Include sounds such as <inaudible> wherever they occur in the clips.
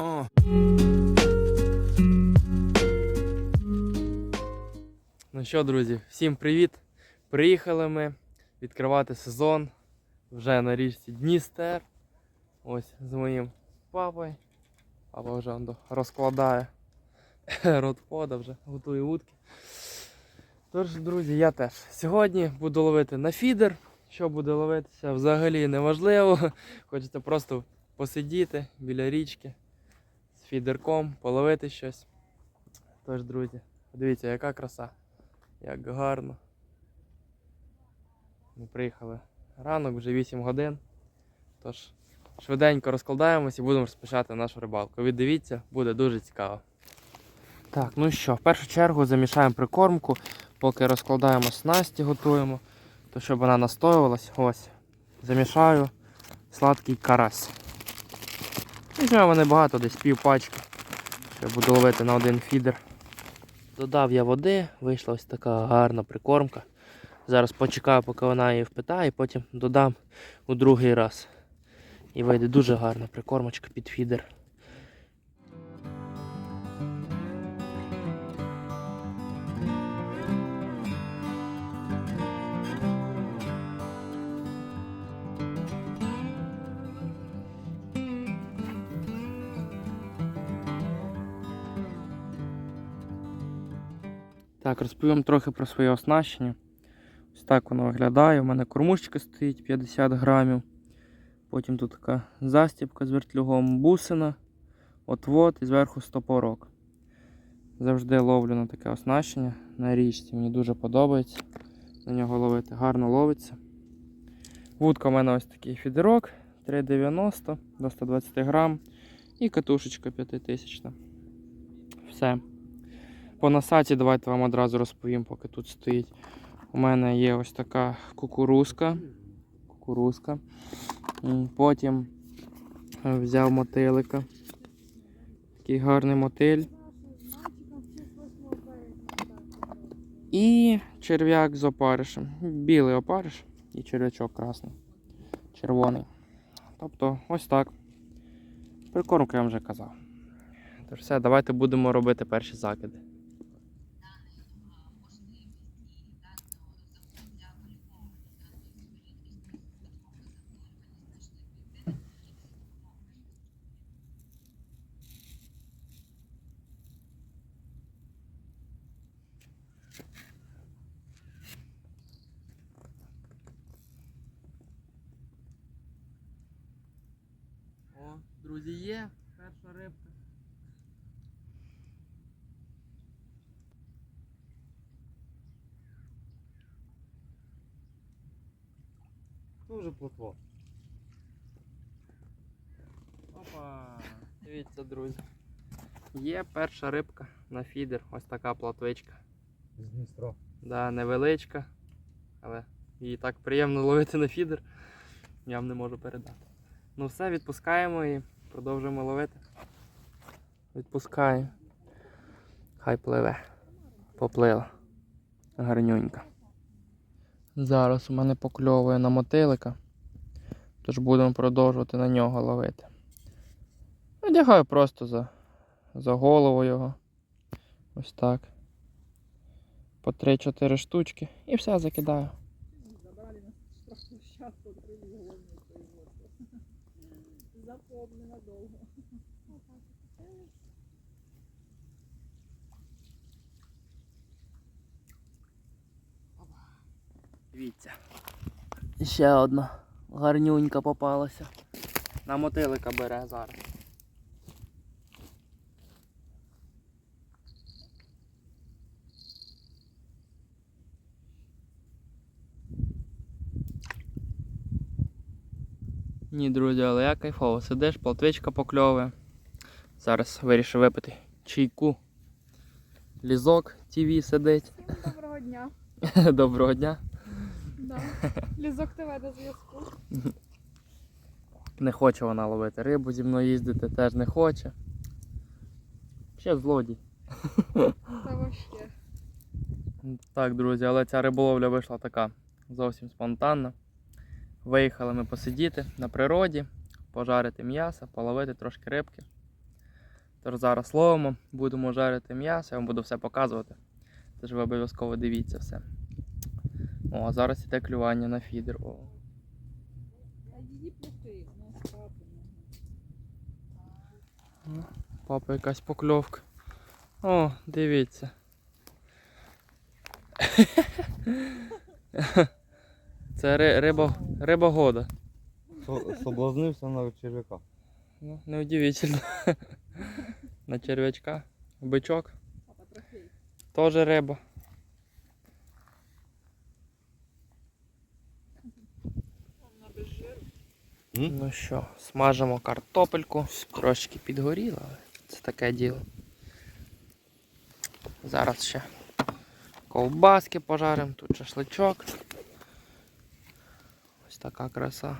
Uh. Ну що, друзі, всім привіт! Приїхали ми відкривати сезон вже на річці Дністер. Ось з моїм папою. Папа вже розкладає <laughs> родфода, вже готує утки. Тож, друзі, я теж сьогодні буду ловити на фідер. Що буде ловитися, взагалі не важливо. <laughs> Хочеться просто посидіти біля річки фідерком, половити щось. Тож, друзі, подивіться, яка краса. Як гарно. Ми приїхали ранок, вже 8 годин. Тож швиденько розкладаємось і будемо розпочати нашу рибалку. Віддивіться, буде дуже цікаво. Так, ну що, в першу чергу замішаємо прикормку, поки розкладаємо снасті, готуємо, то щоб вона настоювалась, ось. Замішаю сладкий карась. Візьмемо небагато, десь пів пачки. Ще буду ловити на один фідер. Додав я води, вийшла ось така гарна прикормка. Зараз почекаю, поки вона її впитає, потім додам у другий раз. І вийде дуже гарна прикормочка під фідер. Так, розповім трохи про своє оснащення. Ось так воно виглядає. У мене кормушечка стоїть 50 грамів. Потім тут така застібка з вертлюгом бусина, отвод і зверху стопорок. Завжди ловлю на таке оснащення на річці. Мені дуже подобається на нього ловити. Гарно ловиться. Вудка у мене ось такий фідерок 3,90 до 120 грам. І катушечка 5000. Все. По насаді давайте вам одразу розповім, поки тут стоїть. У мене є ось така кукурузка. Кукурузка. Потім е, взяв мотилика. Такий гарний мотиль. І черв'як з опаришем. Білий опариш і черв'ячок красний. Червоний. Тобто ось так. Прикормку я вам вже казав. Тож все, давайте будемо робити перші закиди. Друзі, є перша рибка. Дуже плотво. Опа! Дивіться, друзі. Є перша рибка на фідер. Ось така платвичка. З Дністро. Да, невеличка, але її так приємно ловити на фідер. Я вам не можу передати. Ну все, відпускаємо і продовжуємо ловити. Відпускаю. Хай пливе. Поплила. Гарнюнька. Зараз у мене покльовує на мотилика. Тож будемо продовжувати на нього ловити. Одягаю просто за, за голову його. Ось так. По 3-4 штучки і все закидаю. Запомни ненадовго. Дивіться. Ще одна гарнюнька попалася. На мотилика бере зараз. Ні, друзі, але я кайфово. Сидиш, платвичка покльовує. Зараз вирішив випити чайку. Лізок ТВ сидить. Доброго дня. <laughs> Доброго дня. Да. <laughs> Лізок ТВ до зв'язку. Не хоче вона ловити рибу зі мною їздити, теж не хоче. Ще злодій. Та вообще. Так, друзі, але ця риболовля вийшла така зовсім спонтанна. Виїхали ми посидіти на природі, пожарити м'ясо, половити трошки рибки. Тож зараз ловимо, будемо жарити м'ясо, я вам буду все показувати. Тож ви обов'язково дивіться все. О, а зараз іде клювання на фідер. О. Папа якась покльовка. О, дивіться. <laughs> Це ри- риба, риба года. Соблазнився на черв'яка. Ну, неудивительно. <laughs> На черв'ячка. Бичок. Теж риба. Ну що, смажимо картопельку. Трошки підгоріла, але це таке діло. Зараз ще ковбаски пожаримо, тут шашличок. Ось така краса.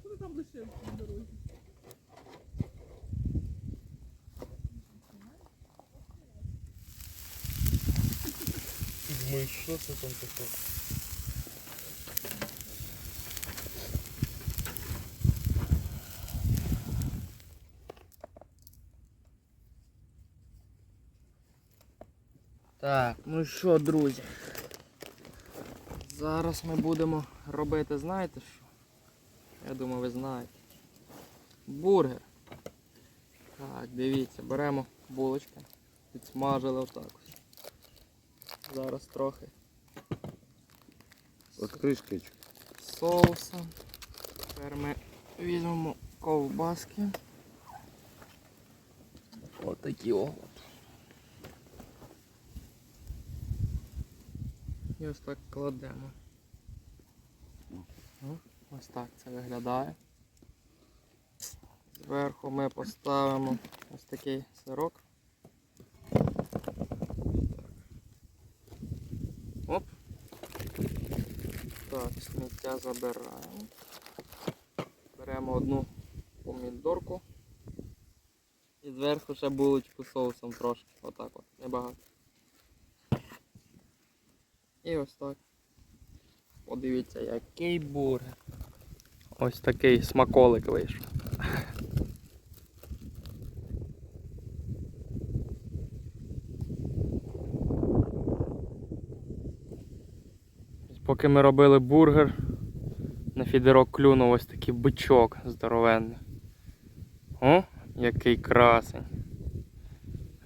Що ти там лишив на дорозі? Думаю, що це там таке? Так, ну що, друзі. Зараз ми будемо робити, знаєте що? Я думаю, ви знаєте. Бургер. Так, дивіться, беремо булочки. Підсмажили отак. Зараз трохи От кришкич. соуса. Тепер ми візьмемо ковбаски. Отакі о. І ось так кладемо. Ну, Ось так це виглядає. Зверху ми поставимо ось такий сирок. Оп. Так, сміття забираємо. Беремо одну помідорку. І зверху ще булочку соусом трошки. Отак от, небагато. І ось так. Подивіться, який бургер. Ось такий смаколик вийшов. Поки ми робили бургер, на фідерок клюнув ось такий бичок здоровенний. О, який красень.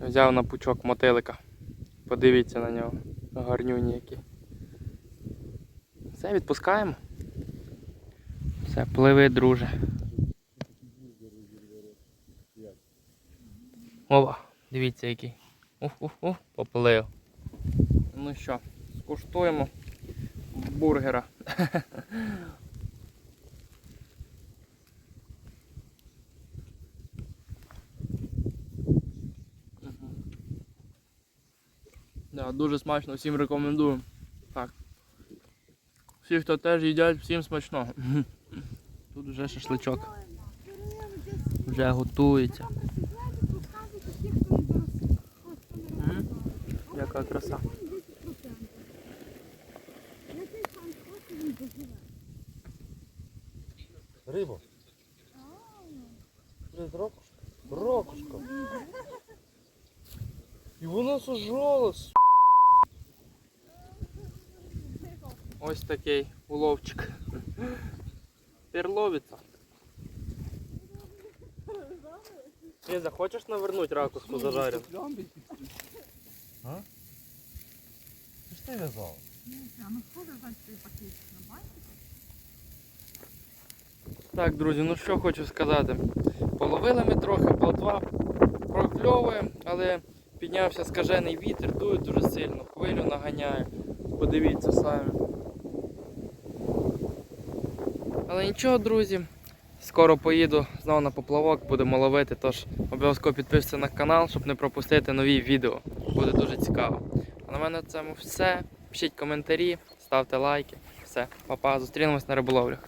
Взяв на пучок мотилика. Подивіться на нього. Гарнюні які. Все, відпускаємо. Все, пливи, друже. Ова, дивіться який. Ух-ух-ух, поплив. Ну що, скуштуємо бургера. <laughs> Да, дуже смачно, всім рекомендую. Так. Всі, хто теж їдять, всім смачного. <laughs> Тут вже шашличок. Вже готується. Яка краса. Риба. Блядь, ракушка. Ракушка. І вона сожралась. Ось такий уловчик. Перловиця. Ти захочеш навернути ракушку зажарю? А? Ти ж ти в'язала? А ну? Так, друзі, ну що хочу сказати. Половили ми трохи, плотва прокльовує, але піднявся скажений вітер, дує дуже сильно, хвилю наганяє. Подивіться самі. Але нічого, друзі. Скоро поїду знову на поплавок, будемо ловити, тож обов'язково підписуйтесь на канал, щоб не пропустити нові відео. Буде дуже цікаво. А на мене в цьому все. Пишіть коментарі, ставте лайки. Все, па-па, зустрінемось на риболовлях.